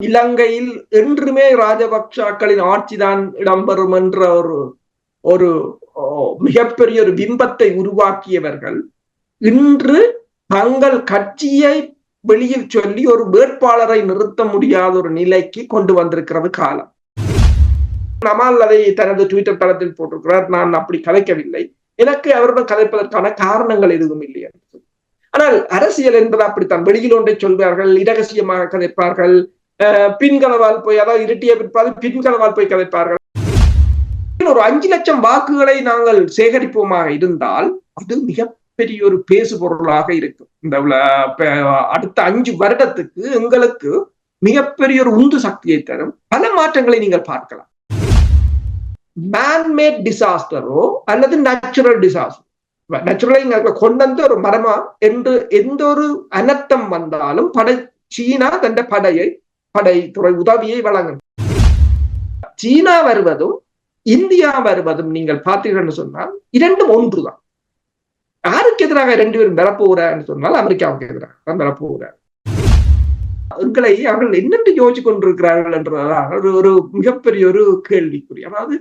இலங்கையில் என்றுமே ராஜபக்சாக்களின் ஆட்சிதான் இடம்பெறும் என்ற ஒரு ஒரு மிகப்பெரிய ஒரு பிம்பத்தை உருவாக்கியவர்கள். இன்று தங்கள் கட்சியை வெளியில் சொல்லி ஒரு வேட்பாளரை நிறுத்த முடியாத ஒரு நிலைக்கு கொண்டு வந்திருக்கிறது காலம். நமால் அதை தனது ட்விட்டர் தளத்தில் போட்டிருக்கிறார். நான் அப்படி கதைக்கவில்லை எனக்கு அவருடன் கதைப்பதற்கான காரணங்கள் எதுவும் இல்லை ஆனால் அரசியல் என்பது அப்படித்தான். வெளியில் ஒன்றை சொல்வார்கள் இரகசியமாக கதைப்பார்கள் பின்கலவால் போய் அதாவது இருட்டிய பிற்பாது பின்கலவால் போய் கதைப்பார்கள். ஒரு அஞ்சு லட்சம் வாக்குகளை நாங்கள் சேகரிப்போமாக இருந்தால் அது மிகப்பெரிய ஒரு பேசு பொருளாக இருக்கும். இந்த அடுத்த அஞ்சு வருடத்துக்கு எங்களுக்கு மிகப்பெரிய ஒரு உந்து சக்தியை தரும். பல மாற்றங்களை நீங்கள் பார்க்கலாம். மேன்மேட் டிசாஸ்டரோ அல்லது நேச்சுரல் டிசாஸ்டர் நேச்சுரலா கொண்டு வந்து ஒரு மரமா என்று எந்த ஒரு அனர்த்தம் வந்தாலும் படை சீனா தந்த படையை படைத்துறை உதவியை வழங்கும். சீனா வருவதும் இந்தியா வருவதும் நீங்கள் பார்த்தீர்கள்னு சொன்னால் இரண்டும் ஒன்றுதான். யாருக்கு எதிராக ரெண்டு பேரும் வரப்போகிறார்னு சொன்னால் அமெரிக்காவுக்கு எதிராக வரப்போகிறார் அவர்களை அவர்கள் என்னென்று யோசிச்சு கொண்டிருக்கிறார்கள் என்றதான் ஒரு ஒரு மிகப்பெரிய ஒரு கேள்விக்குறி. அதாவது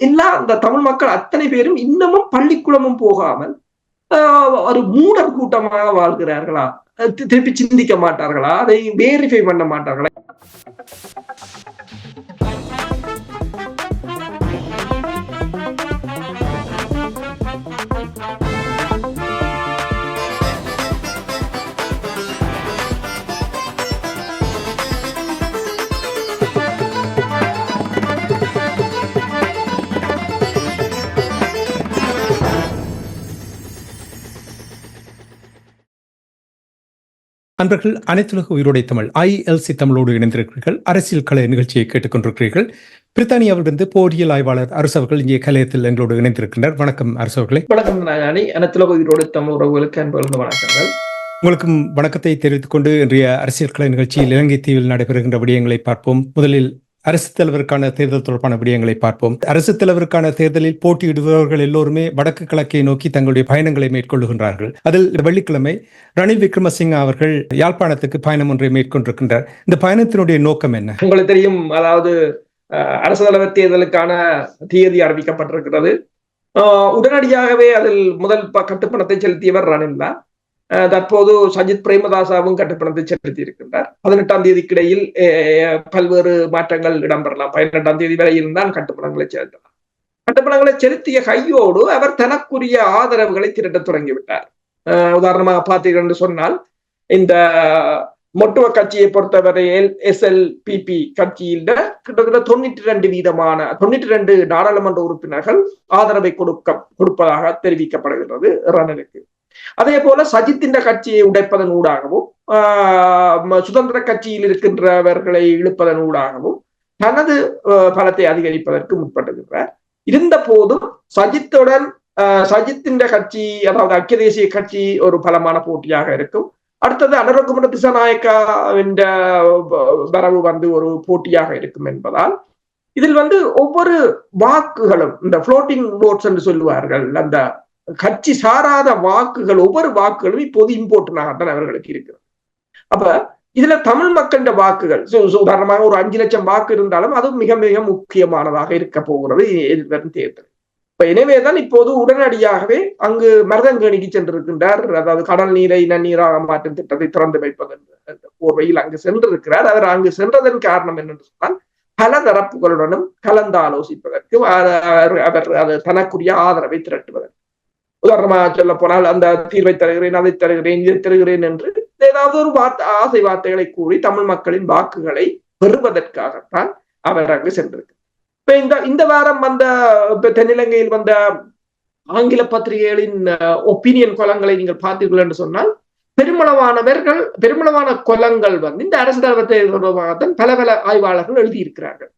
எல்லா அந்த தமிழ் மக்கள் அத்தனை பேரும் இன்னமும் பள்ளிக்கூடமும் போகாமல் ஒரு மூடர் கூட்டமாக வாழ்கிறார்களா? திருப்பி சிந்திக்க மாட்டார்களா? அதை வேரிஃபை பண்ண மாட்டார்களா? அன்பர்கள் அனைத்துலக உயிரோடை தமிழ் ஐஎல்சி தமிழோடு இணைந்திருக்கிறீர்கள். அரசியல் கலை நிகழ்ச்சியை கேட்டுக்கொண்டிருக்கிறீர்கள். பிரித்தானியாவிலிருந்து போரியல் ஆய்வாளர் அரசு அவர்கள் இங்கே கலையத்தில் எங்களோடு இணைந்திருக்கின்றனர். வணக்கம் அரசு அவர்களே. வணக்கம் நானி அனைத்துலக உயிரோடு தமிழ் உறவுகளுக்கு அன்பு வணக்கங்கள். உங்களுக்கும் வணக்கத்தை தெரிவித்துக் கொண்டு இன்றைய அரசியல் கலை நிகழ்ச்சியில் இலங்கை தீவில் நடைபெறுகின்ற விடயங்களை பார்ப்போம். முதலில் அரசு தலைவருக்கான தேர்தல் தொடர்பான விடயங்களை பார்ப்போம். அரசு தலைவருக்கான தேர்தலில் போட்டியிடுபவர்கள் எல்லோருமே வடக்கு கிழக்கை நோக்கி தங்களுடைய பயணங்களை மேற்கொள்ளுகின்றார்கள் அதில் வெள்ளிக்கிழமை ரணில் விக்ரமசிங்க அவர்கள் யாழ்ப்பாணத்துக்கு பயணம் ஒன்றை மேற்கொண்டிருக்கின்றார். இந்த பயணத்தினுடைய நோக்கம் என்ன? உங்களுக்கு தெரியும் அதாவது அரசு தலைவர் தேர்தலுக்கான தேதி அறிவிக்கப்பட்டிருக்கிறது. உடனடியாகவே அதில் முதல் கட்டுப்பணத்தை செலுத்தியவர் ரணில் தான். தற்போது சஜித் பிரேமதாசாவும் கட்டுப்பணத்தை செலுத்தி இருக்கின்றார் பதினெட்டாம் தேதிக்கிடையில் பல்வேறு மாற்றங்கள் இடம்பெறலாம். பதினெட்டாம் தேதி வரையில் தான் கட்டுப்பணங்களை செலுத்தலாம். கட்டுப்பணங்களை செலுத்திய கையோடு அவர் தனக்குரிய ஆதரவுகளை திரட்ட தொடங்கிவிட்டார். உதாரணமாக பார்த்தீர்கள் என்று சொன்னால் இந்த மொட்டுவ கட்சியை பொறுத்தவரையில் எஸ் எல் பிபி கட்சியில கிட்டத்தட்ட தொண்ணூற்றி ரெண்டு வீதமான தொண்ணூற்றி ரெண்டு நாடாளுமன்ற உறுப்பினர்கள் ஆதரவை கொடுக்க கொடுப்பதாக தெரிவிக்கப்படுகிறது ரணிலுக்கு அதே போல சஜித்தின் கட்சியை உடைப்பதன் ஊடாகவும் சுதந்திர கட்சியில் இருக்கின்றவர்களை இழுப்பதன் ஊடாகவும் தனது பலத்தை அதிகரிப்பதற்கு முற்பட்டிருக்கிறார் இருந்த போதும் சஜித்துடன் சஜித்தின் கட்சி அதாவது ஐக்கிய தேசிய கட்சி ஒரு பலமான போட்டியாக இருக்கும். அடுத்தது அனுரகுமர திசாநாயக்கா என்ற வரவு வந்து ஒரு போட்டியாக இருக்கும் என்பதால் இதில் வந்து ஒவ்வொரு வாக்குகளும் இந்த புளோட்டிங் ஓட்ஸ் என்று சொல்லுவார்கள் அந்த கட்சி சாராத வாக்குகள் ஒவ்வொரு வாக்குகளும் இப்போது இம்போர்ட்டனாகத்தான் அவர்களுக்கு இருக்கிறது. அப்ப இதுல தமிழ் மக்களின் வாக்குகள் உதாரணமாக ஒரு அஞ்சு லட்சம் வாக்கு இருந்தாலும் அது மிக மிக முக்கியமானதாக இருக்க போகிறது எதிர்வரும் தேர்தல். இப்ப எனவேதான் இப்போது உடனடியாகவே அங்கு மருதங்கேணிக்கு சென்றிருக்கின்றார். அதாவது கடல் நீரை நன்னீராக மாற்றும் திட்டத்தை திறந்து வைப்பதன் போர்வையில் அங்கு சென்றிருக்கிறார். அவர் அங்கு சென்றதன் காரணம் என்னென்று சொன்னால் பல தரப்புகளுடனும் கலந்து ஆலோசிப்பதற்கு அவர் அது தனக்குரிய ஆதரவை திரட்டுவதற்கு உதாரணமாக சொல்ல போனால் அந்த தீர்வை தருகிறேன் அதை தருகிறேன் இதை தருகிறேன் என்று ஏதாவது ஒரு வார்த்தை ஆசை வார்த்தைகளை கூறி தமிழ் மக்களின் வாக்குகளை பெறுவதற்காகத்தான் அவர் அங்கு சென்றிருக்கு இப்ப இந்த இந்த வாரம் வந்த தென்னிலங்கையில் வந்த ஆங்கில பத்திரிகைகளின் ஒப்பீனியன் கொலங்களை நீங்கள் பார்த்தீர்கள் என்று சொன்னால் பெருமளவானவர்கள் பெருமளவான கொலங்கள் வந்து இந்த அரசு தலைவர் தொடர்பாகத்தான் பல பல ஆய்வாளர்கள் எழுதியிருக்கிறார்கள்.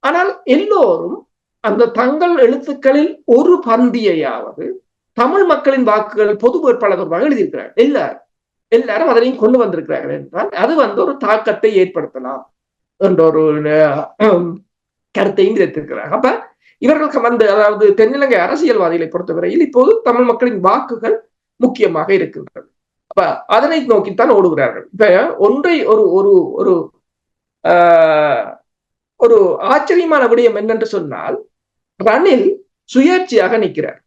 ஆனால் எல்லோரும் அந்த தங்கள் எழுத்துக்களில் ஒரு பந்தியையாவது தமிழ் மக்களின் வாக்குகள் பொது வேட்பாளர் தொடர்பாக எழுதியிருக்கிறார்கள் எல்லாரும் எல்லாரும் அதனையும் கொண்டு வந்திருக்கிறார்கள் என்றால் அது வந்து ஒரு தாக்கத்தை ஏற்படுத்தலாம் என்ற ஒரு கருத்தையும் விதைத்திருக்கிறார். அப்ப இவர்களுக்கு வந்து அதாவது தென்னிலங்கை அரசியல்வாதிகளை பொறுத்தவரையில் இப்போது தமிழ் மக்களின் வாக்குகள் முக்கியமாக இருக்கின்றது. அப்ப அதனை நோக்கித்தான் ஓடுகிறார்கள். இப்ப ஒன்றை ஒரு ஒரு ஒரு ஒரு ஆச்சரியமான விடயம் என்னென்று சொன்னால் ரணில் சுயேட்சையாக நிற்கிறார்.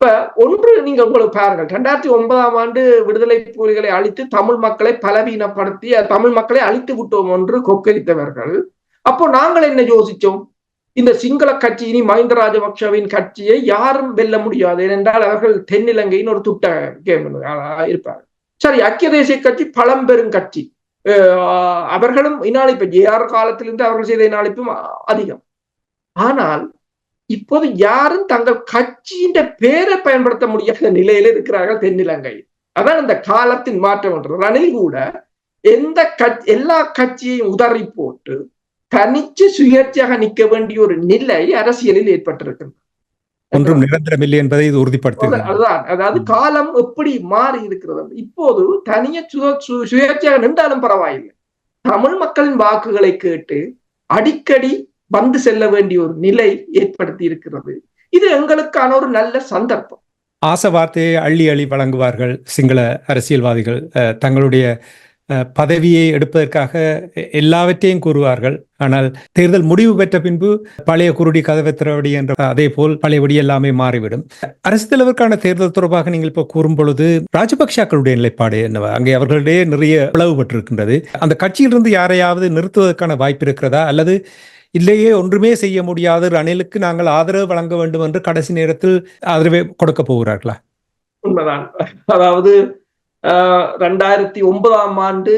இப்ப ஒன்று நீங்க உங்களுக்கு பாருங்கள் ரெண்டாயிரத்தி ஒன்பதாம் ஆண்டு விடுதலை புலிகளை அழித்து தமிழ் மக்களை பலவீனப்படுத்தி தமிழ் மக்களை அழித்து விட்டோம் என்று கொக்கரித்தவர்கள். அப்போ நாங்கள் என்ன யோசிச்சோம்? இந்த சிங்கள கட்சி இனி மஹிந்த ராஜபக்சவின் கட்சியை யாரும் வெல்ல முடியாது. ஏனென்றால் அவர்கள் தென்னிலங்கையின் ஒரு துட்ட இருப்பார் சரி ஐக்கிய தேசிய கட்சி பழம்பெரும் கட்சி. அவர்களும் இனாளிப்பு ஜேஆர் காலத்திலிருந்து அவர்கள் செய்த இனாளிப்பும் அதிகம். ஆனால் இப்போது யாரும் தங்கள் கட்சியின் பேரை பயன்படுத்த முடியாத நிலையில இருக்கிறார்கள் தென்னிலங்கை அதான் இந்த காலத்தின் மாற்றம் என்றது ரணில் கூட எந்த கட்சி எல்லா கட்சியையும் உதறி போட்டு தனிச்சு சுயேட்சையாக நிற்க வேண்டிய ஒரு நிலை அரசியலில் ஒன்றும் நிரந்தரமில்லை என்பதை இது உறுதிப்படுத்துகிறது. அதுதான் அதாவது காலம் எப்படி மாறி இருக்கிறது? இப்போது தனிய சுயேட்சையாக நின்றாலும் பரவாயில்லை. தமிழ் மக்களின் வாக்குகளை கேட்டு அடிக்கடி வந்து செல்ல வேண்டிய ஒரு நிலை ஏற்படுத்தி இருக்கிறது. இது எங்களுக்கான ஒரு நல்ல சந்தர்ப்பம். ஆசை வார்த்தையை அள்ளி அள்ளி வழங்குவார்கள் சிங்கள அரசியல்வாதிகள். தங்களுடைய பதவியை எடுப்பதற்காக எல்லாவற்றையும் கூறுவார்கள். ஆனால் தேர்தல் முடிவு பெற்ற பின்பு பழைய குருடி கதவை திறவடி என்ற அதே போல் பழையபடி எல்லாமே மாறிவிடும். அரசு தலைவருக்கான தேர்தல் தொடர்பாக நீங்கள் இப்போ கூறும் பொழுது ராஜபக்சாக்களுடைய நிலைப்பாடு என்னவா? அங்கே அவர்களிடையே நிறைய பிளவுபட்டிருக்கின்றது அந்த கட்சியிலிருந்து யாரையாவது நிறுத்துவதற்கான வாய்ப்பு இருக்கிறதா? அல்லது இல்லையே ஒன்றுமே செய்ய முடியாது. ரணிலுக்கு நாங்கள் ஆதரவு வழங்க வேண்டும் என்று கடைசி நேரத்தில் ஆதரவை கொடுக்க போகிறார்களா? உண்மைதான். அதாவது ரெண்டாயிரத்தி ஒன்பதாம் ஆண்டு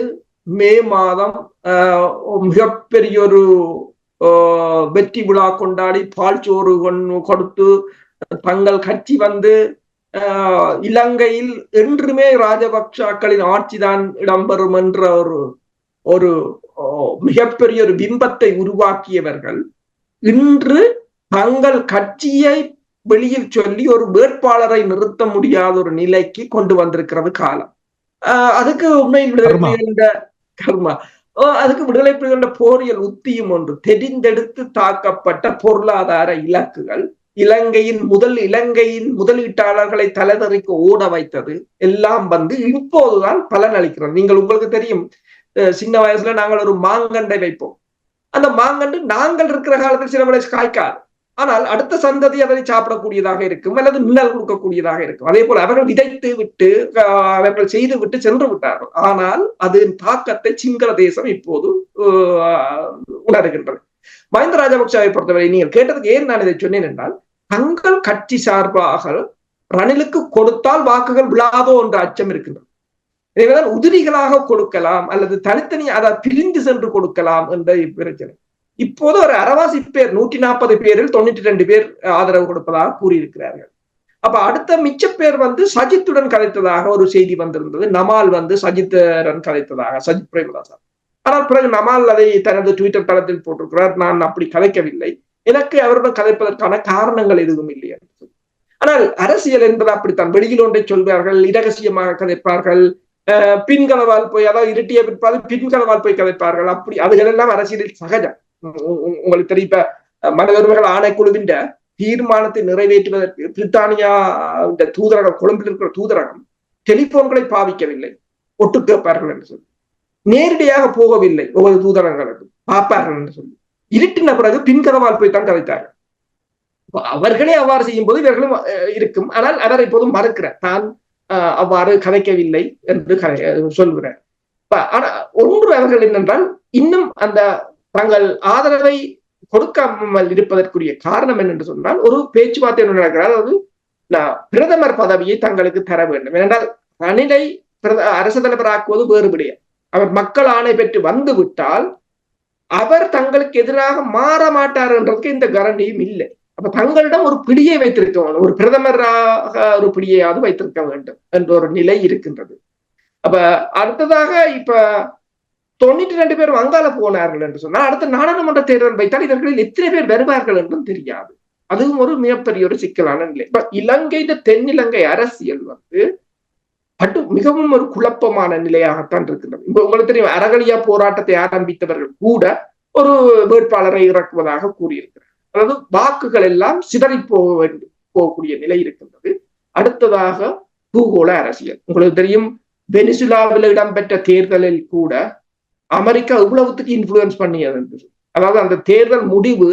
மே மாதம் மிகப்பெரிய ஒரு வெற்றி விழா கொண்டாடி பால் சோறு கொடுத்து தங்கள் கட்சி வந்து இலங்கையில் என்றுமே ராஜபக்சாக்களின் ஆட்சிதான் இடம்பெறும் என்ற ஒரு ஒரு மிகப்பெரிய ஒரு பிம்பத்தை உருவாக்கியவர்கள் இன்று தங்கள் கட்சியை வெளியில் சொல்லி ஒரு வேட்பாளரை நிறுத்த முடியாத ஒரு நிலைக்கு கொண்டு வந்திருக்கிறது காலம். அதுக்கு உண்மையில் விடுதலை கர்மா. அதுக்கு விடுதலை புலிகள போரியல் உத்தியும் ஒன்று. தெரிந்தெடுத்து தாக்கப்பட்ட பொருளாதார இலக்குகள் இலங்கையின் முதல் இலங்கையின் முதலீட்டாளர்களை தலைதறிக்கு ஓட வைத்தது எல்லாம் வந்து இப்போதுதான் பலன் அளிக்கிறது நீங்கள் உங்களுக்கு தெரியும் சின்ன வயசுல நாங்கள் ஒரு மாங்கண்டை வைப்போம். அந்த மாங்கண்டு நாங்கள் இருக்கிற காலத்தில் சில வயசு காய்க்காது. ஆனால் அடுத்த சந்ததி அதனை சாப்பிடக்கூடியதாக இருக்கும் அல்லது மின்னல் கொடுக்கக்கூடியதாக இருக்கும். அதே போல அவர்கள் விதைத்து விட்டு அவர்கள் செய்து விட்டு சென்று விட்டார்கள். ஆனால் அதன் தாக்கத்தை சிங்கள தேசம் இப்போது உணர்கின்றது. மஹிந்த ராஜபக்சாவை பொறுத்தவரை நீங்கள் கேட்டதுக்கு ஏன் நான் இதை சொன்னேன் என்றால் தங்கள் கட்சி சார்பாக ரணிலுக்கு கொடுத்தால் வாக்குகள் விழாதோ என்ற அச்சம் இருக்கின்றது. எனவேதான் உதிரிகளாக கொடுக்கலாம் அல்லது தனித்தனி அதை பிரிந்து சென்று கொடுக்கலாம் என்ற பிரச்சனை இப்போது ஒரு அறவாசி பேர் நூற்றி நாற்பது பேரில் தொண்ணூற்றி ரெண்டு பேர் ஆதரவு கொடுப்பதாக கூறியிருக்கிறார்கள். அப்ப அடுத்த மிச்ச பேர் வந்து சஜித்துடன் கதைத்ததாக ஒரு செய்தி வந்திருந்தது. நமால் வந்து சஜித்துடன் கதைத்ததாக சஜித் பிரேமதாசா ஆனால் பிறகு நமால் அதை தனது ட்விட்டர் தளத்தில் போட்டிருக்கிறார். நான் அப்படி கதைக்கவில்லை. எனக்கு அவருடன் கதைப்பதற்கான காரணங்கள் எதுவும் இல்லை ஆனால் அரசியல் என்பது அப்படித்தான். வெளியில் ஒன்றை சொல்வார்கள் இரகசியமாக கதைப்பார்கள் பின்கலவால் போய் அதாவது இருட்டிய பிற்பாது பின்கலவால் போய் கதைப்பார்கள். அப்படி அதுகளெல்லாம் அரசியலில் சகஜம். உங்களுக்கு தெரியும் இப்ப மனித ஆணைக்குழுவின் தீர்மானத்தை நிறைவேற்றுவதற்கு பிரித்தானியா இந்த தூதரகம் கொழும்பில் இருக்கிற தூதரகம் டெலிபோன்களை பாவிக்கவில்லை. ஒட்டு கேட்பார்கள் என்று சொல்லி. நேரடியாக போகவில்லை ஒவ்வொரு தூதரங்களுக்கு. பார்ப்பார்கள் என்று சொல்லி. இருட்டின பிறகு பின்கதவால் போய் தான் கதைத்தார்கள். அவர்களே அவ்வாறு செய்யும் போது இவர்களும் இருக்கும். ஆனால் அவர் இப்போதும் மறுக்கிறார். தான் அவ்வாறு கதைக்கவில்லை என்று சொல்கிறார் ஆனா ஒன்று அவர்கள் என்னென்றால் இன்னும் அந்த தங்கள் ஆதரவை கொடுக்காமல் இருப்பதற்குரிய காரணம் என்னென்று சொன்னால் ஒரு பேச்சுவார்த்தை நடக்கிறார். அதாவது பிரதமர் பதவியை தங்களுக்கு தர வேண்டும். ஏனென்றால் ரணிலை அரசு தலைவராக்குவது வேறுபடிய அவர் மக்கள் ஆணை பெற்று வந்து விட்டால் அவர் தங்களுக்கு எதிராக மாற மாட்டார் என்றதுக்கு இந்த கரண்டியும் இல்லை. அப்ப தங்களிடம் ஒரு பிடியை வைத்திருக்க வேண்டும். ஒரு பிரதமராக ஒரு பிடியையாவது வைத்திருக்க வேண்டும் என்ற ஒரு நிலை இருக்கின்றது. அப்ப அடுத்ததாக இப்ப தொண்ணூற்றி ரெண்டு பேர் வங்காள போனார்கள் என்று சொன்னால் அடுத்த நாடாளுமன்ற தேர்தல் வைத்தால் இவர்களில் எத்தனை பேர் வருவார்கள் என்றும் தெரியாது. அதுவும் ஒரு மிகப்பெரிய ஒரு சிக்கலான நிலை. இப்ப இலங்கை தென்னிலங்கை அரசியல் வந்து பட்டு மிகவும் ஒரு குழப்பமான நிலையாகத்தான் இருக்கின்றது. இப்ப உங்களுக்கு தெரியும் அரகலியா போராட்டத்தை ஆரம்பித்தவர்கள் கூட ஒரு வேட்பாளரை இறக்குவதாக கூறியிருக்கிறார். அதாவது வாக்குகள் எல்லாம் சிதறி போக வேண்டும் போகக்கூடிய நிலை இருக்கின்றது. அடுத்ததாக பூகோள அரசியல். உங்களுக்கு தெரியும் வெனிசுலாவில் இடம்பெற்ற தேர்தலில் கூட அமெரிக்கா இவ்வளவுத்துக்கு இன்ஃபுளுன்ஸ் பண்ணியது என்று அதாவது அந்த தேர்தல் முடிவு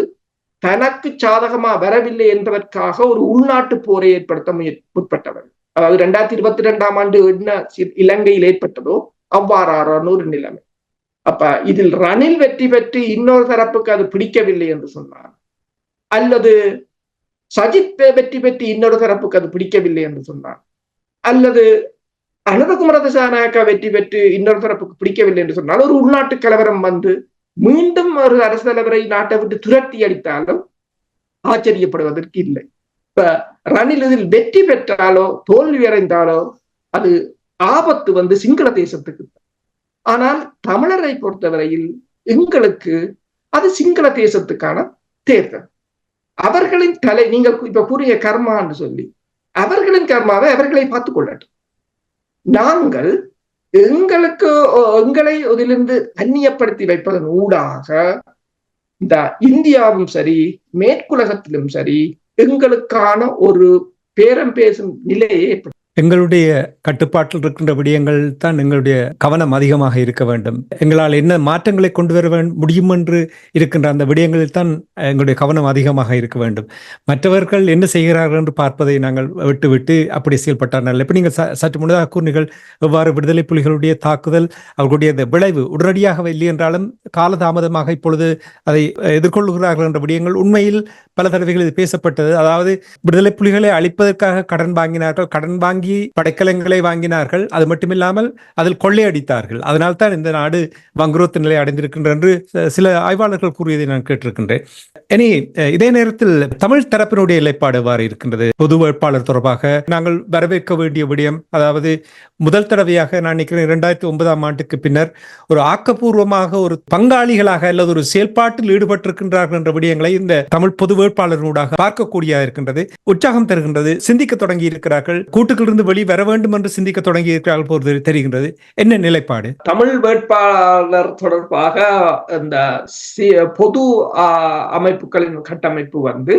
தனக்கு சாதகமா வரவில்லை என்பதற்காக ஒரு உள்நாட்டு போரை ஏற்படுத்த முற்பட்டவர். அதாவது ரெண்டாயிரத்தி இருபத்தி ரெண்டாம் ஆண்டு என்ன இலங்கையில் ஏற்பட்டதோ அவ்வாறான ஒரு நிலைமை. அப்ப இதில் ரணில் வெற்றி பெற்று இன்னொரு தரப்புக்கு அது பிடிக்கவில்லை என்று சொன்னார் அல்லது சஜித் வெற்றி பெற்று இன்னொரு தரப்புக்கு அது பிடிக்கவில்லை என்று சொன்னார் அல்லது அனந்தகுமார தசாநாயக்கா வெற்றி பெற்று இன்னொரு தரப்புக்கு பிடிக்கவில்லை என்று சொன்னால் ஒரு உள்நாட்டு கலவரம் வந்து மீண்டும் ஒரு அரசு தலைவரை நாட்டை விட்டு துரத்தி அடித்தாலும் ஆச்சரியப்படுவதற்கு இல்லை. இப்ப ரணில் இதில் வெற்றி பெற்றாலோ தோல்வி அடைந்தாலோ அது ஆபத்து வந்து சிங்கள தேசத்துக்கு ஆனால் தமிழரை பொறுத்தவரையில் எங்களுக்கு அது சிங்கள தேசத்துக்கான தேர்தல். அவர்களின் தலை நீங்கள் இப்ப கூறிய கர்மான்னு சொல்லி அவர்களின் கர்மாவை அவர்களை பார்த்துக் கொள்ளட்டும் நாங்கள் எங்களுக்கு எங்களை அதிலிருந்து அந்நியப்படுத்தி வைப்பதன் ஊடாக இந்த இந்தியாவும் சரி மேற்குலகத்திலும் சரி எங்களுக்கான ஒரு பேரம் பேசும் நிலையை ஏற்படும் எங்களுடைய கட்டுப்பாட்டில் இருக்கின்ற விடயங்கள் தான் எங்களுடைய கவனம் அதிகமாக இருக்க வேண்டும். எங்களால் என்ன மாற்றங்களை கொண்டு வர முடியும் என்று இருக்கின்ற அந்த விடயங்களில் தான் எங்களுடைய கவனம் அதிகமாக இருக்க வேண்டும். மற்றவர்கள் என்ன செய்கிறார்கள் என்று பார்ப்பதை நாங்கள் விட்டுவிட்டு அப்படி செயல்பட்டார்கள் இப்போ நீங்கள் சற்று முன்னதாக கூறினீர்கள் எவ்வாறு விடுதலை புலிகளுடைய தாக்குதல் அவர்களுடைய அந்த விளைவு உடனடியாக இல்லை என்றாலும் காலதாமதமாக இப்பொழுது அதை எதிர்கொள்கிறார்கள் என்ற விடயங்கள் உண்மையில் பல தடவைகள் இது பேசப்பட்டது. அதாவது விடுதலை புலிகளை அழிப்பதற்காக கடன் வாங்கினார்கள். கடன் வாங்கி வாங்கி படைக்கலங்களை வாங்கினார்கள். அது மட்டுமில்லாமல் அதில் கொள்ளையடித்தார்கள். அதனால் தான் இந்த நாடு வங்குரோத்து நிலை அடைந்திருக்கின்ற என்று சில ஆய்வாளர்கள் கூறியதை நான் கேட்டிருக்கின்றேன். இனி இதே நேரத்தில் தமிழ் தரப்பினுடைய நிலைப்பாடு எவ்வாறு இருக்கின்றது? பொது வேட்பாளர் தொடர்பாக நாங்கள் வரவேற்க வேண்டிய விடயம் அதாவது முதல் தடவையாக நான் நினைக்கிறேன் இரண்டாயிரத்தி ஒன்பதாம் ஆண்டுக்கு பின்னர் ஒரு ஆக்கப்பூர்வமாக ஒரு பங்காளிகளாக அல்லது ஒரு செயல்பாட்டில் ஈடுபட்டிருக்கின்றார்கள் என்ற விடயங்களை இந்த தமிழ் பொது வேட்பாளர்களூடாக பார்க்கக்கூடிய இருக்கின்றது. உற்சாகம் தருகின்றது. சிந்திக்க தொடங்கி இருக்கிறார்கள் கூட்டுக்கள் இதிலிருந்து வெளி வர வேண்டும் என்று சிந்திக்க தொடங்கி இருக்கிறார்கள் போது தெரிகின்றது. என்ன நிலைப்பாடு? தமிழ் வேட்பாளர் தொடர்பாக இந்த பொது அமைப்புகளின் கட்டமைப்பு வந்து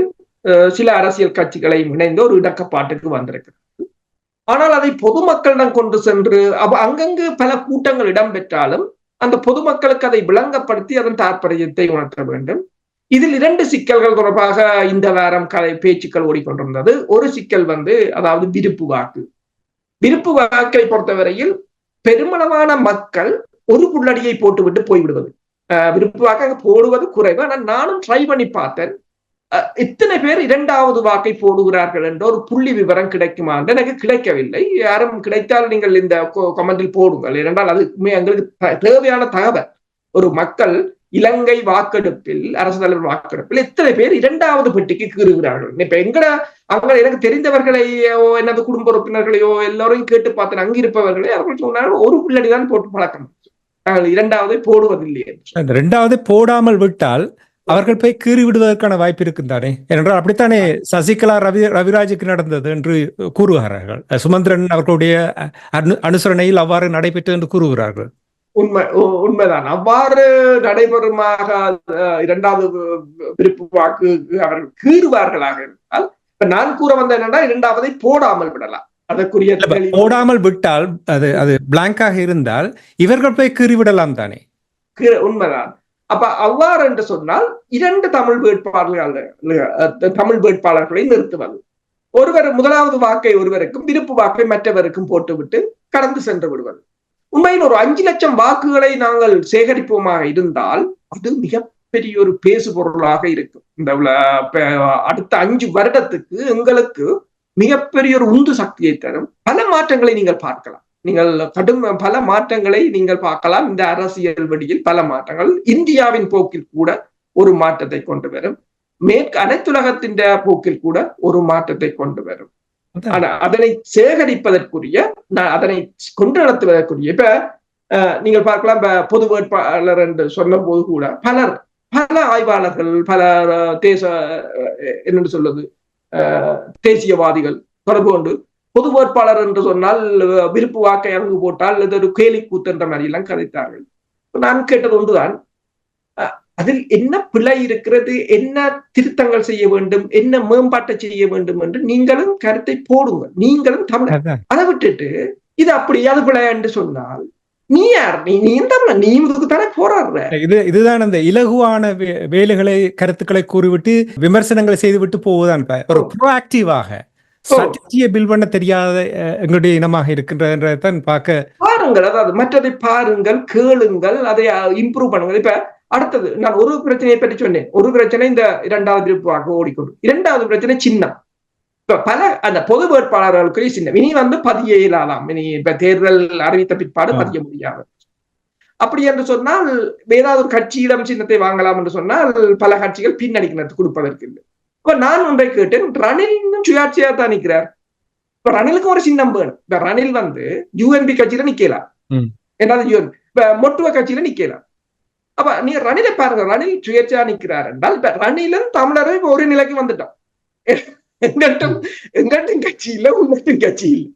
சில அரசியல் கட்சிகளை இணைந்து ஒரு இடக்கப்பாட்டுக்கு வந்திருக்கிறது. ஆனால் அதை பொதுமக்களிடம் கொண்டு சென்று அங்கங்கு பல கூட்டங்கள் இடம்பெற்றாலும் அந்த பொதுமக்களுக்கு அதை விளங்கப்படுத்தி அதன் தாற்பயத்தை உணர்த்த வேண்டும். இதில் இரண்டு சிக்கல்கள் தொடர்பாக இந்த வாரம் கதை பேச்சுக்கள் ஓடிக்கொண்டிருந்தது. ஒரு சிக்கல் வந்து அதாவது விருப்பு வாக்கு. விருப்பு வாக்கை பொறுத்தவரையில் பெருமளவான மக்கள் ஒரு புள்ளடியை போட்டுவிட்டு போய்விடுவது. விருப்பு வாக்காக அங்க போடுவது குறைவு. ஆனால் நானும் ட்ரை பண்ணி பார்த்தேன். இத்தனை பேர் இரண்டாவது வாக்கை போடுகிறார்கள் என்ற ஒரு புள்ளி விவரம் கிடைக்குமா என்று எனக்கு கிடைக்கவில்லை. யாரும் கிடைத்தால் நீங்கள் இந்த கமெண்டில் போடுங்கள். ஏனென்றால் அது எங்களுக்கு தேவையான தகவல். ஒரு மக்கள் இலங்கை வாக்கெடுப்பில் அரசு தலைவர் வாக்கெடுப்பில் எத்தனை பேர் இரண்டாவது பெட்டிக்கு கீறுகிறார்கள்? இப்ப எங்கட அவங்க எனக்கு தெரிந்தவர்களையோ எனது குடும்ப உறுப்பினர்களையோ எல்லோரையும் கேட்டு பார்த்தேன் அங்கிருப்பவர்களே அவர்கள் சொன்னார்கள் ஒரு பிள்ளடி தான் போட்டு பழக்கம் நாங்கள் இரண்டாவதை போடுவதில்லை இரண்டாவது போடாமல் விட்டால் அவர்கள் போய் கீறி விடுவதற்கான வாய்ப்பு இருக்குந்தானே? ஏனென்றால் அப்படித்தானே சசிகலா ரவி ரவிராஜுக்கு நடந்தது என்று கூறுகிறார்கள். சுமந்திரன் அவர்களுடைய அனுசரணையில் அவ்வாறு நடைபெற்று என்று கூறுகிறார்கள். உண்மை உண்மைதான். அவ்வாறு நடைபெறுமாக இரண்டாவது விருப்பு வாக்கு அவர்கள் கீறுவார்களாக இருந்தால் இப்ப நான் கூற வந்த என்னன்னா இரண்டாவதை போடாமல் விடலாம். அதற்குரிய போடாமல் விட்டால் அது அது பிளாங்காக இருந்தால் இவர்கள் போய் கீறி விடலாம் தானே உண்மைதான். அப்ப அவ்வாறு என்று சொன்னால் இரண்டு தமிழ் வேட்பாளர்கள் தமிழ் வேட்பாளர்களை நிறுத்துவது. ஒருவர் முதலாவது வாக்கை ஒருவருக்கும் விருப்பு வாக்கை மற்றவருக்கும் போட்டுவிட்டு கடந்து சென்று விடுவது. உண்மையில் ஒரு அஞ்சு லட்சம் வாக்குகளை நாங்கள் சேகரிப்போமாக இருந்தால் அது மிகப்பெரிய ஒரு பேசு பொருளாக இருக்கும். இந்த அடுத்த அஞ்சு வருடத்துக்கு எங்களுக்கு மிகப்பெரிய ஒரு உந்து சக்தியை தரும். பல மாற்றங்களை நீங்கள் பார்க்கலாம். நீங்கள் கடும் பல மாற்றங்களை நீங்கள் பார்க்கலாம். இந்த அரசியல் வழியில் பல மாற்றங்கள். இந்தியாவின் போக்கில் கூட ஒரு மாற்றத்தை கொண்டு வரும். மேற்கு அனைத்துலகத்தின் போக்கில் கூட ஒரு மாற்றத்தை கொண்டு வரும். அதனை. சேகரிப்பதற்குரிய அதனை கொண்டு நடத்துவதற்குரிய இப்ப நீங்கள் பார்க்கலாம் பொது வேட்பாளர் என்று சொன்ன போது கூட பலர் பல ஆய்வாளர்கள் பல தேச என்னன்னு சொல்லுது தேசியவாதிகள் தொடர்பு கொண்டு பொது வேட்பாளர் என்று சொன்னால் விருப்பு வாக்கை அங்கு போட்டால் இது ஒரு கேலி கூத்து என்ற மாதிரி எல்லாம் கதைத்தார்கள். நான் கேட்டது ஒன்றுதான். அதில் என்ன பிழை இருக்கிறது? என்ன திருத்தங்கள் செய்ய வேண்டும்? என்ன மேம்பாட்டை செய்ய வேண்டும் என்று நீங்களும் கருத்தை போடுங்கள். நீங்களும் தமிழர். அதை விட்டுட்டு இது அப்படி அது பிழை என்று சொன்னால் நீ யார்? நீ நீ இந்த நீ இதுக்கு தானே போராடுற? இது இதுதான் அந்த இலகுவான வேலைகளை கருத்துக்களை கூறிவிட்டு விமர்சனங்களை செய்துவிட்டு போவதுதான் ப்ரோஆக்டிவாக ஸ்ட்ராட்டஜியை பில் பண்ண தெரியாத எங்களுடைய இனமாக இருக்கின்றதான் பார்க்க பாருங்கள் அதாவது மற்றதை பாருங்கள் கேளுங்கள் அதை இம்ப்ரூவ் பண்ணுங்கள். இப்ப அடுத்தது நான் ஒரு பிரச்சனையை பற்றி சொன்னேன் ஒரு பிரச்சனை இந்த இரண்டாவது இருப்பாக ஓடிக்கொண்டு இரண்டாவது பிரச்சனை சின்னம் இப்ப பல அந்த பொது வேட்பாளர்களுக்கு சின்னம் இனி வந்து பதிய இயலாதாம் இனி இப்ப தேர்தல் அறிவித்த பிற்பாடு. பதிய முடியாது அப்படி என்று சொன்னால் ஏதாவது ஒரு கட்சியிடம் சின்னத்தை வாங்கலாம் என்று சொன்னால் பல கட்சிகள் பின்னடிக்கிறது கொடுப்பதற்கு இல்லை இப்ப நான் ஒன்றை கேட்டேன் ரணில் இன்னும் சுயாட்சியா தான் நிற்கிறார் இப்ப ரணிலுக்கு ஒரு சின்னம் வேணும் இப்ப ரணில் வந்து யூஎன்பி கட்சியில நிக்கலாம் ம். என்னது யூஎன் இப்ப மொட்டுவ கட்சியில நிக்கலாம் அப்ப நீ ரணிலை பாருங்க ரணில் சுயேட்சா நிக்கிறார். என்றால் இப்ப ரணிலும் தமிழரும் ஒரு நிலைக்கு வந்துட்டோம். எங்கட்டும் எங்கட்டும் கட்சி இல்ல உங்கட்டும் கட்சி இல்ல.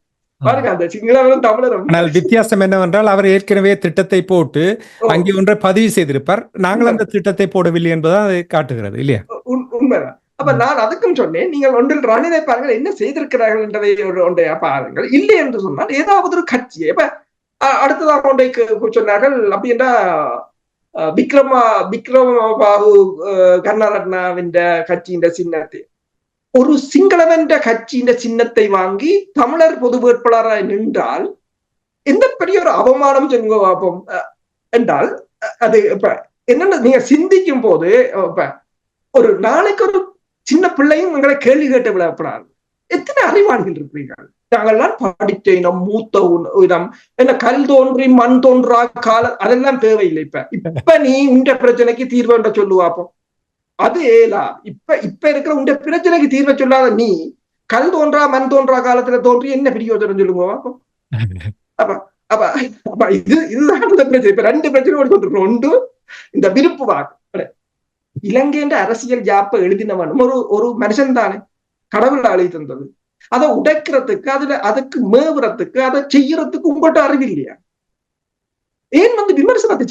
பாருங்க அந்த சிங்களவரும் தமிழரும். ஆனால் வித்தியாசம் என்னவென்றால் அவர் ஏற்கனவே திட்டத்தை போட்டு அங்கே ஒன்றை பதிவு செய்திருப்பார். நாங்கள் அந்த திட்டத்தை போடவில்லை என்பதுதான் அதை காட்டுகிறது இல்லையா? உண்- உண்மைதான். அப்ப நான் அதுக்கும் சொன்னேன் நீங்கள் ஒன்றில் ரணிலை பாருங்கள் என்ன செய்திருக்கிறார்கள் என்றதை ஒரு ஒன்றை பாருங்கள். இல்லை என்று சொன்னால் ஏதாவது ஒரு கட்சி இப்ப அடுத்ததாக ஒன்றை கு- சொன்னார்கள் அப்படின்னா அஹ், விக்ரமா விக்ரம பாபு அஹ், கட்சியின் சின்னத்தை ஒரு சிங்களவன் கட்சியின் சின்னத்தை வாங்கி தமிழர் பொது வேட்பாளராய் நின்றால் எந்த பெரிய ஒரு அவமானம் சொல்லுங்க பார்ப்போம் என்றால் அது இப்ப என்னன்னு நீங்க சிந்திக்கும் போது இப்ப ஒரு நாளைக்கு ஒரு சின்ன பிள்ளையும் உங்களை கேள்வி கேட்டு விடப்படாது எத்தனை அறிவாளிகள் இருக்கிறீர்கள் நாங்கள்லாம் படித்த இனம் மூத்த இனம் என்ன கல் தோன்றி மண் தோன்றா கால அதெல்லாம் தேவையில்லை இப்ப. இப்ப நீ உண்ட பிரச்சனைக்கு தீர்வு என்ற சொல்லுவாப்போம் அது ஏலா இப்ப இப்ப இருக்கிற உண்ட பிரச்சனைக்கு தீர்வை சொல்லாத நீ கல் தோன்றா மண் தோன்றா காலத்துல தோன்றி என்ன பிரியோஜனம் சொல்லுங்க பாப்போம் அப்ப? அப்ப அப்ப இது இதுதான் இந்த பிரச்சனை. இப்ப ரெண்டு பிரச்சனை ஓடிக்கொண்டிருக்கோம் ஒன்று இந்த விருப்பு வாக்கு. இலங்கைன்ற அரசியல் ஜாப்ப எழுதினவனும் ஒரு ஒரு மனுஷன் தானே. கடவுள் அழி தந்தது. அதை உடைக்கிறதுக்கு அதுல அதுக்கு மேவுறதுக்கு அதை செய்யறதுக்கு உங்கள்கிட்ட அறிவு இல்லையா? ஏன் வந்து விமர்சனத்தை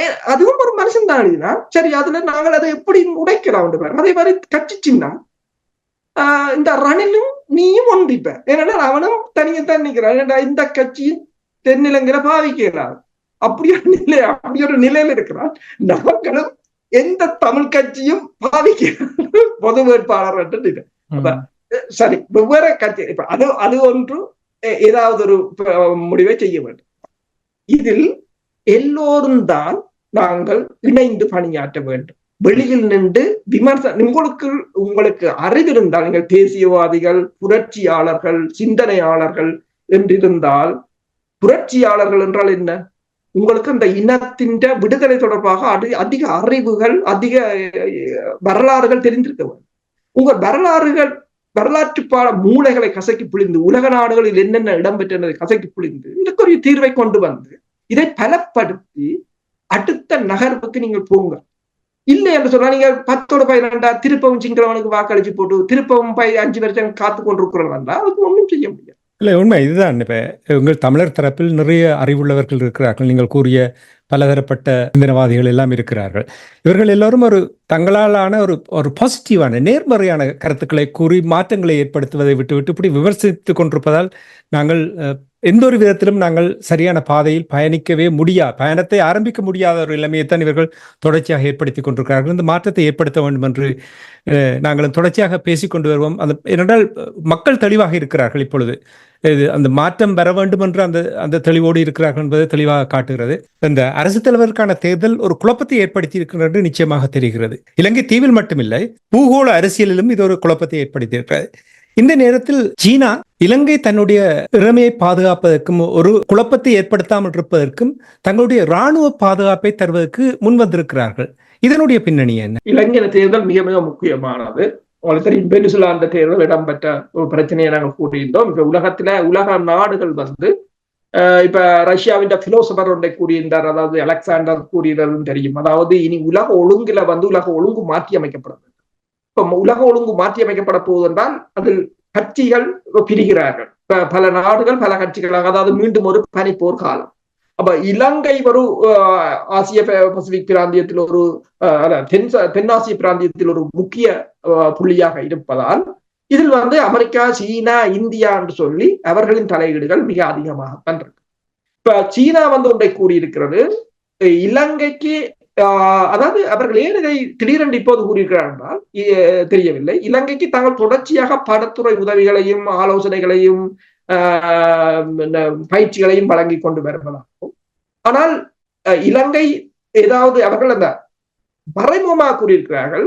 ஏ- அதுவும் ஒரு மனுஷன் தான் சரி அதுல நாங்கள் அதை எப்படி உடைக்கலாம் பாருங்க அதே மாதிரி கட்சி சின்னம். இந்த ரணிலும் நீயும் ஒன்றிப்ப. ஏன்னா அவனும் தனியத்தான் நிக்கிறான் இந்த கட்சியும் தென்னிலங்கையில பாவிக்கலாம் அப்படி ஒரு நிலை அப்படி ஒரு நிலையில இருக்கிறான். நாங்களும் எந்த தமிழ் கட்சியும் பாவிக்க பொது வேட்பாளர் சரி வெவ்வேறு கட்சி இப்ப அது அது ஒன்று ஏதாவது ஒரு முடிவை செய்ய வேண்டும். இதில் எல்லோரும் தான் நாங்கள் இணைந்து பணியாற்ற வேண்டும். வெளியில் நின்று விமர்சனம் உங்களுக்கு உங்களுக்கு அறிவிருந்தால் நீங்கள் தேசியவாதிகள் புரட்சியாளர்கள் சிந்தனையாளர்கள் என்றிருந்தால் புரட்சியாளர்கள் என்றால் என்ன? உங்களுக்கு அந்த இனத்தின் விடுதலை தொடர்பாக அதிக அறிவுகள் அதிக வரலாறுகள் தெரிந்திருக்க வேண்டும். உங்கள் வரலாறுகள் வரலாற்று பாட மூளைகளை கசக்கி புழிந்து உலக நாடுகளில் என்னென்ன இடம்பெற்றதை கசக்கி புழிந்து இதுக்கு ஒரு தீர்வை கொண்டு வந்து இதை பலப்படுத்தி அடுத்த நகர்வுக்கு நீங்கள் போங்க. இல்லை என்று சொன்னா நீங்க பத்தோட பதினெண்டா திருப்பவும் சிங்களவனுக்கு வாக்களிச்சு போட்டு திருப்பவும் பை அஞ்சு வருஷம் காத்து கொண்டிருக்கிறவன்டா அதுக்கு ஒண்ணும் செய்ய முடியாது. இல்லை உண்மை. இதுதான். இப்போ உங்கள் தமிழர் தரப்பில் நிறைய அறிவுள்ளவர்கள் இருக்கிறார்கள். நீங்கள் கூறிய பலதரப்பட்ட சிந்தனவாதிகள் எல்லாம் இருக்கிறார்கள். இவர்கள் எல்லோரும் ஒரு தங்களாலான ஒரு ஒரு பாசிட்டிவான நேர்மறையான கருத்துக்களை கூறி மாற்றங்களை ஏற்படுத்துவதை விட்டுவிட்டு இப்படி விமர்சித்துக் கொண்டிருப்பதால் நாங்கள் எந்த ஒரு விதத்திலும் நாங்கள் சரியான பாதையில் பயணிக்கவே முடியா பயணத்தை ஆரம்பிக்க முடியாத ஒரு நிலைமையைத்தான் இவர்கள் தொடர்ச்சியாக ஏற்படுத்தி கொண்டிருக்கிறார்கள். இந்த மாற்றத்தை ஏற்படுத்த வேண்டும் என்று நாங்களும் நாங்கள் தொடர்ச்சியாக பேசிக்கொண்டு வருவோம். அந்த ஏனென்றால் மக்கள் தெளிவாக இருக்கிறார்கள் இப்பொழுது. இது அந்த மாற்றம் வர வேண்டும் என்று அந்த அந்த தெளிவோடு இருக்கிறார்கள் என்பதை தெளிவாக காட்டுகிறது. இந்த அரசு தலைவருக்கான தேர்தல் ஒரு குழப்பத்தை ஏற்படுத்தி இருக்கிறது நிச்சயமாக தெரிகிறது. இலங்கை தீவில் மட்டுமில்லை பூகோள அரசியலிலும் இது ஒரு குழப்பத்தை ஏற்படுத்தி இருக்கிறது இந்த நேரத்தில் சீனா இலங்கை தன்னுடைய இறமையை பாதுகாப்பதற்கும் ஒரு குழப்பத்தை ஏற்படுத்தாமல் இருப்பதற்கும் தங்களுடைய இராணுவ பாதுகாப்பை தருவதற்கு முன்வந்திருக்கிறார்கள். இதனுடைய பின்னணி என்ன? இலங்கை தேர்தல் மிக மிக முக்கியமானது. ஒருத்தர் பெனிசுலா அந்த தேர்தல் இடம்பெற்ற ஒரு பிரச்சனையை நாங்கள் கூறியிருந்தோம். இப்ப உலகத்துல உலக நாடுகள் வந்து இப்ப ரஷ்யாவின் பிலோசபர் ஒன்றை கூறியிருந்தார். அதாவது அலெக்சாண்டர் கூறியதும் தெரியும். அதாவது இனி உலக ஒழுங்குல வந்து உலக ஒழுங்கு மாற்றி அமைக்கப்படுது இப்ப உலக ஒழுங்கு மாற்றி அமைக்கப்பட போவதென்றால் அதில் கட்சிகள் பிரிகிறார்கள். பல நாடுகள் பல கட்சிகளாக அதாவது மீண்டும் ஒரு பனிப்போர் காலம் அப்ப இலங்கை ஒரு ஆசிய பசிபிக் பிராந்தியத்தில் ஒரு அஹ், தென் தென்னாசிய பிராந்தியத்தில் ஒரு முக்கிய புள்ளியாக இருப்பதால் இதில் வந்து அமெரிக்கா சீனா இந்தியா என்று சொல்லி அவர்களின் தலையீடுகள் மிக அதிகமாகத்தான் இருக்கு இப்ப சீனா வந்து ஒன்றை கூறியிருக்கிறது இலங்கைக்கு ஆஹ் அதாவது அவர்கள் ஏன் இதை திடீரென்று இப்போது கூறியிருக்கிறார் என்றால் தெரியவில்லை இலங்கைக்கு தாங்கள் தொடர்ச்சியாக படத்துறை உதவிகளையும் ஆலோசனைகளையும் ஆஹ் இந்த பயிற்சிகளையும் வழங்கி கொண்டு வருவதாம் ஆனால் இலங்கை ஏதாவது அவர்கள் அந்த மறைமுகமாக கூறியிருக்கிறார்கள்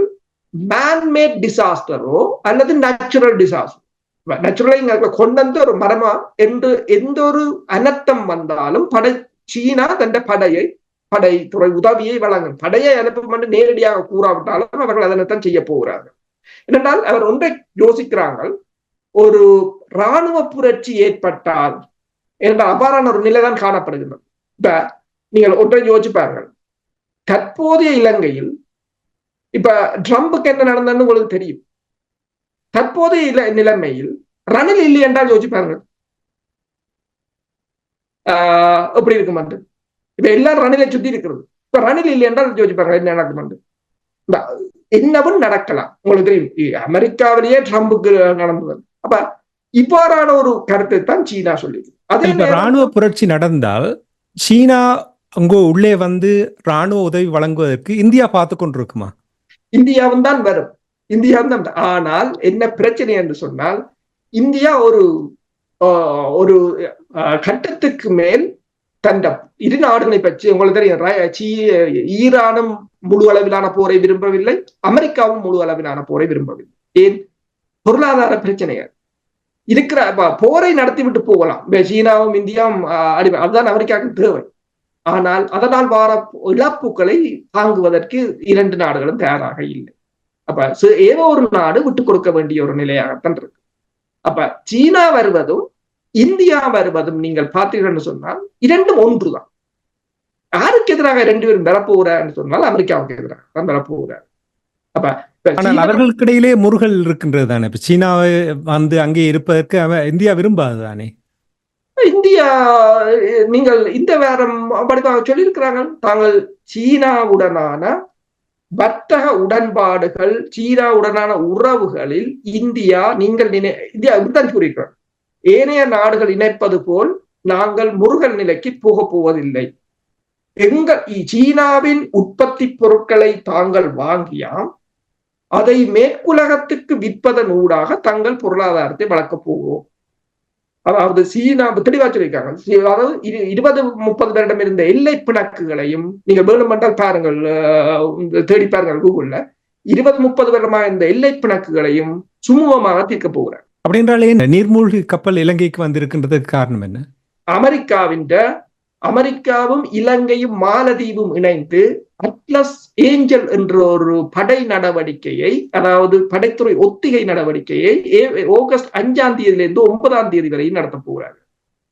மேன்மேட் டிசாஸ்டரோ அல்லது நேச்சுரல் டிசாஸ்டர் நேச்சுரலை கொண்டு வந்து ஒரு மரமா என்று எந்த ஒரு அனர்த்தம் வந்தாலும் படை சீனா தன் படையை படைத்துறை உதவியை வழங்கும். படையை அனுப்பும் என்று நேரடியாக கூறாவிட்டாலும் அவர்கள் அதனைத்தான் செய்ய போகிறார்கள். ஏனென்றால் அவர் ஒன்றை யோசிக்கிறார்கள் ஒரு இராணுவ புரட்சி ஏற்பட்டால் என்ற அபாரான ஒரு நிலைதான் காணப்படுகின்றது. இப்ப நீங்கள் ஒன்றை யோசிச்சு பாருங்கள். தற்போதைய இலங்கையில் இப்ப ட்ரம்புக்கு என்ன நடந்ததுன்னு உங்களுக்கு தெரியும். தற்போதைய இல நிலைமையில் ரணில் இல்லை என்றால் ஆஹ் எப்படி இருக்கும் என்று. இப்ப எல்லாரும் ரணிலை சுத்தி இருக்கிறது. இப்ப ரணில் இல்லை என்றால் யோசிச்சு பாருங்க என்ன நடக்கும் என்று. என்னவும் நடக்கலாம். உங்களுக்கு தெரியும் அமெரிக்காவிலேயே ட்ரம்புக்கு நடந்தது. அப்ப இவ்வாறான ஒரு கருத்தை தான் சீனா சொல்லிது அதே ராணுவ புரட்சி நடந்தால் சீனா அங்கோ உள்ளே வந்து ராணுவ உதவி வழங்குவதற்கு இந்தியா பார்த்து கொண்டிருக்குமா? இந்தியாவும் தான் வரும். இந்தியாவும் தான் ஆனால் என்ன பிரச்சனை என்று சொன்னால் இந்தியா ஒரு ஆஹ், ஒரு கட்டத்துக்கு மேல் தண்ட இரு நாடுகளை பற்றி உங்களுக்கு தெரியும். சீ- ஈரானும் முழு அளவிலான போரை விரும்பவில்லை. அமெரிக்காவும் முழு அளவிலான போரை விரும்பவில்லை. ஏன்? பொருளாதார பிரச்சனைகள் இருக்கிற போரை போரை நடத்திவிட்டு போகலாம். சீனாவும் இந்தியாவும் அடிமை. அதுதான் அமெரிக்காவுக்கு தேவை. ஆனால் அதனால் வார இழப்புகளை தாங்குவதற்கு இரண்டு நாடுகளும் தயாராக இல்லை. அப்ப ஏதோ ஒரு நாடு விட்டு கொடுக்க வேண்டிய ஒரு நிலையாகத்தான் இருக்கு. அப்ப சீனா வருவதும் இந்தியா வருவதும் நீங்கள் பார்த்தீர்கள்னு சொன்னால் இரண்டும் ஒன்றுதான். யாருக்கு எதிராக ரெண்டு பேரும் வரப்போகிறான்னு சொன்னால் அமெரிக்காவுக்கு எதிராக தான் வரப்போகிறார் அப்ப சீனா- அவர்களுக்கிடையிலே முருகல் இருக்கின்றது தானே இப்ப சீனாவை வந்து அங்கே இருப்பதற்கு அவ- இந்தியா விரும்பாது தானே இந்தியா நீங்கள் இந்த வாரம் படிப்பாக சொல்லியிருக்கிறாங்க தாங்கள் சீனாவுடனான வர்த்தக உடன்பாடுகள் சீனாவுடனான உறவுகளில் இந்தியா நீங்கள் நினை இந்தியா இப்படித்தான் கூறியிருக்கிறார். ஏனைய நாடுகள் இணைப்பது போல் நாங்கள் முருகல் நிலைக்கு போக போவதில்லை. எங்கள் சீனாவின் உற்பத்தி பொருட்களை தாங்கள் வாங்கியாம். அதை மேற்குலகத்துக்கு விற்பதன் ஊடாக தங்கள் பொருளாதாரத்தை வளர்க்கப் போகிறோம். அதாவது சீனா தெளிவா சொல்லியிருக்காங்க. அதாவது இரு- இருபது முப்பது வருடம் இருந்த எல்லை பிணக்குகளையும் நீங்க வேணுமென்றால் பாருங்கள் அஹ், இந்த தேடி பாருங்கள் கூகுள்ல. இருபது முப்பது வருடமா இருந்த எல்லை பிணக்குகளையும் சுமூகமாக தீர்க்க போகிறார். அப்படின்றாலே நீர்மூழ்கி கப்பல் இலங்கைக்கு வந்திருக்கின்றதுக்கு காரணம் என்ன? அமெரிக்காவின் அமெரிக்காவும் இலங்கையும் மாலதீவும் இணைந்து அட்லஸ் ஏஞ்சல் என்ற ஒரு படை நடவடிக்கையை அதாவது படைத்துறை ஒத்திகை நடவடிக்கையை ஏ- ஆகஸ்ட் அஞ்சாம் தேதியிலிருந்து ஒன்பதாம் தேதி வரை நடத்த போகிறார்கள்.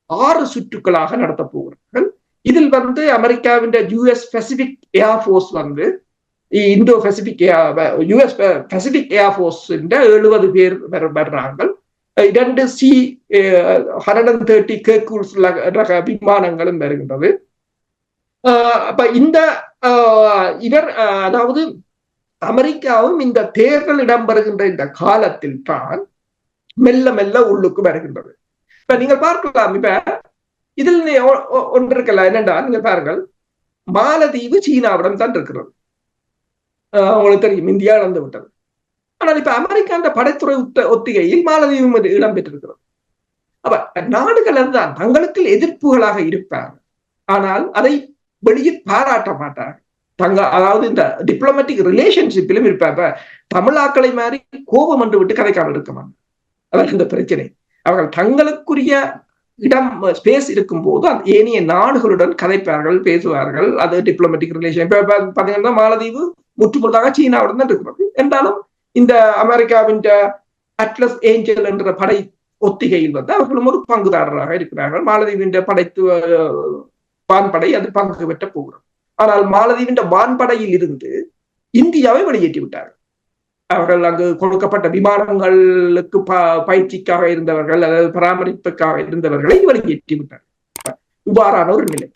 ஆறு சுற்றுக்களாக நடத்த போகிறார்கள். இதில் வந்து அமெரிக்காவின் யுஎஸ் பெசிபிக் ஏர்ஃபோர்ஸ் வந்து Indo Pacific US Pacific air force எழுபது பேர் வர்றாங்க இரண்டு C hundred and thirty Hercules ரக விமானங்களும் வருகின்றது. அப்ப இந்த இவர் அதாவது அமெரிக்காவும் இந்த தேர்தல் இடம்பெறுகின்ற இந்த காலத்தில் தான் மெல்ல மெல்ல உள்ளுக்கு வருகின்றது. இப்ப நீங்க பார்க்கலாம் இப்ப இதில் நீ ஒ- ஒன்று இருக்கல என்னண்டா? நீங்க பாருங்கள். மாலதீவு சீனாவிடம் தான் இருக்கிறது. உங்களுக்கு தெரியும் இந்தியா இழந்து விட்டது. ஆனால் இப்ப அமெரிக்கா அந்த படைத்துறை ஒத்திகையில் மாலதீவும் இடம் இடம்பெற்றிருக்கிறது அப்ப நாடுகள் தான் தங்களுக்கு எதிர்ப்புகளாக இருப்பார் ஆனால் அதை வெளியில் பாராட்ட மாட்டாங்க. தங்க அதாவது இந்த டிப்ளமேட்டிக் ரிலேஷன்ஷிப்பிலும் இருப்பாங்க தமிழாக்களை மாதிரி கோபம் என்று விட்டு கதைக்காமல் இருக்க மாட்டாங்க. அதான் இந்த பிரச்சனை. அவர்கள் தங்களுக்குரிய இடம் ஸ்பேஸ் இருக்கும் போது அந்த ஏனைய நாடுகளுடன் கதைப்பார்கள் பேசுவார்கள். அது டிப்ளமேட்டிக் ரிலேஷன் இப்ப பாத்தீங்கன்னா மாலதீவு முற்றுமுழுதாக சீனாவுடன் தான் இருக்கிறது. என்றாலும் இந்த அமெரிக்காவின் அட்லஸ் ஏஞ்சல் என்ற படை ஒத்திகையில் வந்து அவர்களும் ஒரு பங்குதாரராக இருக்கிறார்கள். மாலதீவின் படைத்து வான்படை அது பங்கு பெற்ற போகிறது ஆனால் மாலதீவின் வான்படையில் இருந்து இந்தியாவை வெளியேற்றி விட்டார்கள் அவர்கள் அங்கு கொடுக்கப்பட்ட விமானங்களுக்கு ப- பயிற்சிக்காக இருந்தவர்கள் அதாவது பராமரிப்புக்காக இருந்தவர்களை வெளியேற்றி விட்டார்கள் இவ்வாறான ஒரு நிலை.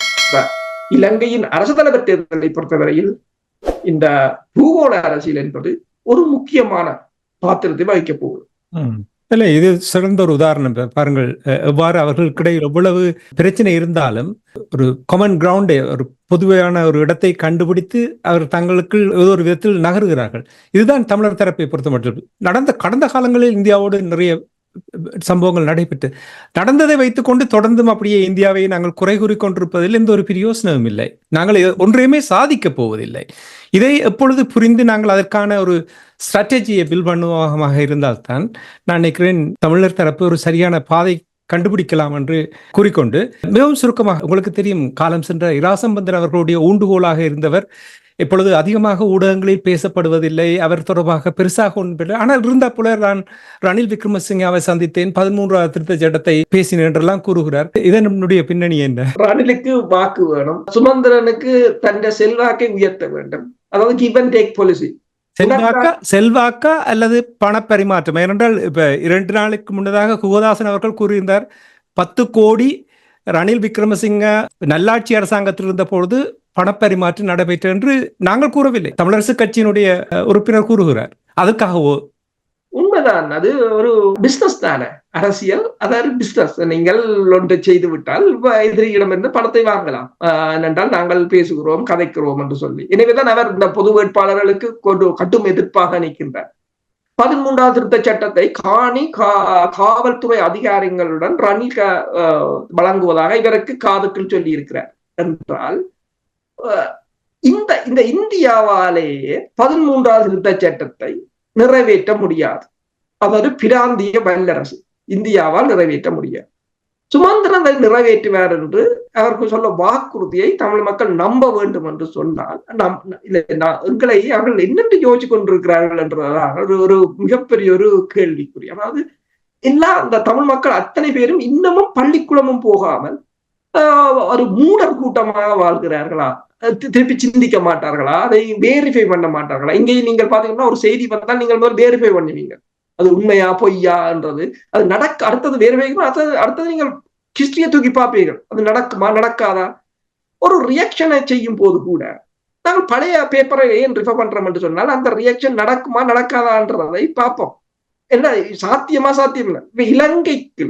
இலங்கையின் அரசு தலைவர் தேர்தலை பொறுத்தவரையில் இந்த பூகோள அரசியல் என்பது ஒரு முக்கியமான பாத்திரத்தை வகிக்க போகுது. இல்லை இது சிறந்த ஒரு உதாரணம். பாருங்கள் அஹ், எவ்வாறு அவர்களுக்கிடையில் எவ்வளவு பிரச்சனை இருந்தாலும் ஒரு காமன் கிரவுண்டை ஒரு பொதுவான ஒரு இடத்தை கண்டுபிடித்து அவர் தங்களுக்கு ஏதோ ஒரு விதத்தில் நகருகிறார்கள். இதுதான் தமிழர் தரப்பை பொறுத்த மட்டும் நடந்த கடந்த காலங்களில் இந்தியாவோடு நிறைய சம்பவங்கள் நடைபெற்று நடந்ததை வைத்துக்கொண்டு தொடர்ந்தும் அப்படியே இந்தியாவை நாங்கள் குறை கூறிக்கொண்டிருப்பதில் எந்த ஒரு பிரயோசனமும் இல்லை. நாங்கள் ஒன்றையுமே சாதிக்கப் போவதில்லை. இதை எப்பொழுது புரிந்து நாங்கள் அதற்கான ஒரு ஸ்ட்ராட்டஜியை பில் பண்ணுவதாக இருந்தால்தான் நான் நினைக்கிறேன் தமிழர் தரப்பு ஒரு சரியான பாதை கண்டுபிடிக்கலாம் என்று கூறிக்கொண்டு மிகவும் சுருக்கமாக உங்களுக்கு தெரியும் காலம் சென்ற இராசம்பந்தர் அவர்களுடைய ஊண்டுகோலாக இருந்தவர் இப்பொழுது அதிகமாக ஊடகங்களில் பேசப்படுவதில்லை. அவர் தொடர்பாக பெருசாக ஒன்றும் ஆனால் இருந்த போல நான் ரணில் விக்ரமசிங்காவை சந்தித்தேன். பதிமூன்றாவது திருத்த சட்டத்தை பேசினேன் என்றெல்லாம் கூறுகிறார். இதனுடைய பின்னணி என்ன? ரணிலுக்கு வாக்கு வேணும். சுமந்திரனுக்கு தன்னுடைய செல்வாக்கை உயர்த்த வேண்டும். அதாவது கிவ் அண்ட் டேக் பாலிசி செல்வாக்கா செல்வாக்கா அல்லது பணப்பரிமாற்றம்? ஏனென்றால் இப்ப இரண்டு நாளுக்கு முன்னதாக குகதாசன் அவர்கள் கூறியிருந்தார் பத்து கோடி ரணில் விக்ரமசிங்க நல்லாட்சி அரசாங்கத்தில் இருந்த பொழுது பணப்பரிமாற்றம் நடைபெற்ற என்று நாங்கள் கூறவில்லை. தமிழரசு கட்சியினுடைய உறுப்பினர் கூறுகிறார். அதற்காகவோ உண்மைதான். அது ஒரு பிசினஸ் தானே. அரசியல் அதாவது பிசினஸ் நீங்கள் ஒன்று செய்து விட்டால் எதிரியிடமிருந்து பணத்தை வாங்கலாம். ஆஹ் என்றால் நாங்கள் பேசுகிறோம் கதைக்கிறோம் என்று சொல்லி. எனவேதான் அவர் இந்த பொது வேட்பாளர்களுக்கு கொண்டு கட்டும் எதிர்ப்பாக நிற்கின்றார். பதிமூன்றாவது திருத்த சட்டத்தை காணி கா- காவல்துறை அதிகாரிகளுடன் ரணில் ஆஹ் வழங்குவதாக இவருக்கு காதுக்குள் சொல்லி இருக்கிறார் என்றால் இந்த இந்த இந்தியாவாலேயே பதிமூன்றாவது திருத்த சட்டத்தை நிறைவேற்ற முடியாது. அதாவது பிராந்திய வல்லரசு. இந்தியாவால் நிறைவேற்ற முடியாது. சுமந்திரன் அதை நிறைவேற்றுவார் என்று அவருக்கு சொல்ல வாக்குறுதியை தமிழ் மக்கள் நம்ப வேண்டும் என்று சொன்னால் நம் இல்லை நான் எங்களை அவர்கள் என்னென்று யோசிச்சு கொண்டிருக்கிறார்கள் என்றதான் ஒரு ஒரு மிகப்பெரிய ஒரு கேள்விக்குறி. அதாவது எல்லா அந்த தமிழ் மக்கள் அத்தனை பேரும் இன்னமும் பள்ளிக்கூடமும் போகாமல் ஆஹ், ஒரு மூடர் கூட்டமாக வாழ்கிறார்களா? திருப்பி சிந்திக்க மாட்டார்களா? அதை வேரிஃபை பண்ண மாட்டார்களா? இங்கே நீங்கள் பாத்தீங்கன்னா ஒரு செய்தி வந்தால் நீங்கள் முதல் வேரிஃபை பண்ணுவீங்க. அது உண்மையா பொய்யான்றது. அது நடக்க அடுத்தது வேரிஃபை அடுத்தது அடுத்தது நீங்கள் ஹிஸ்டரியை தூக்கி பார்ப்பீர்கள். அது நடக்குமா நடக்காதா? ஒரு ரியாக்ஷனை செய்யும் போது கூட நாங்கள் பழைய பேப்பரை ஏன் ரிஃபர் பண்றோம் என்று சொன்னால் அந்த ரியாக்ஷன் நடக்குமா நடக்காதான்றதை பார்ப்போம். என்ன சாத்தியமா சாத்தியம் இல்லை. இப்ப இலங்கைக்கு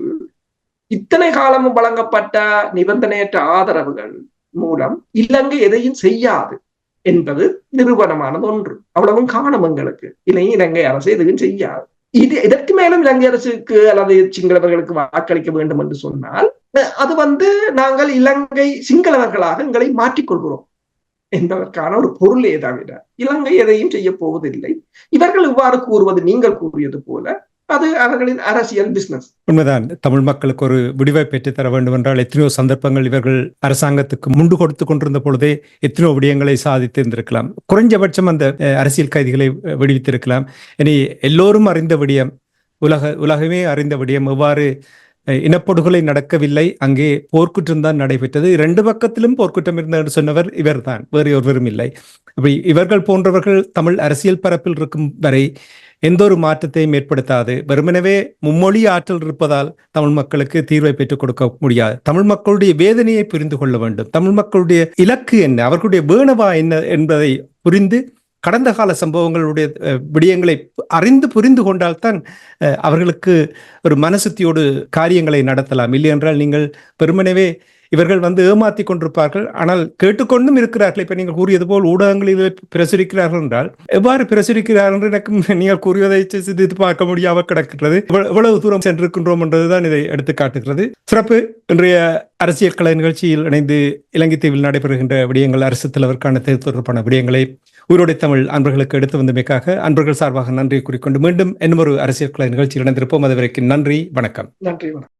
இத்தனை காலமும் வழங்கப்பட்ட நிபந்தனையற்ற ஆதரவுகள் மூலம் இலங்கை எதையும் செய்யாது என்பது நிரூபணமானது ஒன்று. அவ்வளவும் காணும் எங்களுக்கு. இல்லையும் இலங்கை அரசு எதுவும் செய்யாது. இது இதற்கு மேலும் இலங்கை அரசுக்கு அல்லது சிங்களவர்களுக்கு வாக்களிக்க வேண்டும் என்று சொன்னால் அது வந்து நாங்கள் இலங்கை சிங்களவர்களாக எங்களை மாற்றிக்கொள்கிறோம் என்பதற்கான ஒரு பொருளே தவிர இலங்கை எதையும் செய்ய போவதில்லை. இவர்கள் இவ்வாறு கூறுவது நீங்கள் கூறியது போல அது அவர்களின் அரசியல் பிசினஸ் உண்மைதான். தமிழ் மக்களுக்கு ஒரு விடிவை பெற்று தர வேண்டும் என்றால் எத்தனையோ சந்தர்ப்பங்கள் இவர்கள் அரசாங்கத்துக்கு முண்டு கொடுத்து கொண்டிருந்த பொழுதே எத்தனையோ விடயங்களை சாதித்து இருந்திருக்கலாம். குறைஞ்சபட்சம் அந்த அரசியல் கைதிகளை விடுவித்திருக்கலாம். இனி எல்லோரும் அறிந்த விடயம் உலக உலகமே அறிந்த விடயம் எவ்வாறு இனப்படுகொலை நடக்கவில்லை அங்கே போர்க்குற்றம் தான் நடைபெற்றது. இரண்டு பக்கத்திலும் போர்க்குற்றம் இருந்தது சொன்னவர் சொன்னவர் இவர்தான் வேறு ஒருவரும் இல்லை. அப்படி இவர்கள் போன்றவர்கள் தமிழ் அரசியல் பரப்பில் இருக்கும் வரை எந்த ஒரு மாற்றத்தையும் ஏற்படுத்தாது. வெறுமனவே மும்மொழி ஆற்றல் இருப்பதால் தமிழ் மக்களுக்கு தீர்வை பெற்றுக் கொடுக்க முடியாது. தமிழ் மக்களுடைய வேதனையை புரிந்து கொள்ள வேண்டும். தமிழ் மக்களுடைய இலக்கு என்ன? அவர்களுடைய வேணவா என்ன என்பதை புரிந்து கடந்த கால சம்பவங்களுடைய விடயங்களை அறிந்து புரிந்து கொண்டால்தான் அவர்களுக்கு ஒரு மனசுத்தியோடு காரியங்களை நடத்தலாம். இல்லை என்றால் நீங்கள் பெருமனவே இவர்கள் வந்து ஏமாத்தி கொண்டிருப்பார்கள். ஆனால் கேட்டுக்கொண்டும் இருக்கிறார்கள். இப்ப நீங்கள் கூறியது போல் ஊடகங்களில் பிரசுரிக்கிறார்கள் என்றால் எவ்வாறு பிரசுரிக்கிறார்கள் என்று எனக்கு நீங்கள் கூறியதை சிந்தித்து பார்க்க முடியாமல் கிடக்கிறது எவ்வளவு- தூரம் சென்றிருக்கின்றோம் என்றதுதான் இதை எடுத்து காட்டுகிறது. சிறப்பு. இன்றைய அரசியல் கலை நிகழ்ச்சியில் இணைந்து இலங்கை தீவில் நடைபெறுகின்ற விடயங்கள் அரசு தலைவருக்கான தேர்தல் தொடர்பான விடயங்களை உயிரோடை தமிழ் அன்பர்களுக்கு எடுத்து வந்தமைக்காக அன்பர்கள் சார்பாக நன்றி கூறிக்கொண்டு மீண்டும் இன்னும் ஒரு அரசியல் கலை நிகழ்ச்சியில் இணைந்திருப்போம். அதுவரைக்கும் நன்றி வணக்கம். நன்றி வணக்கம்.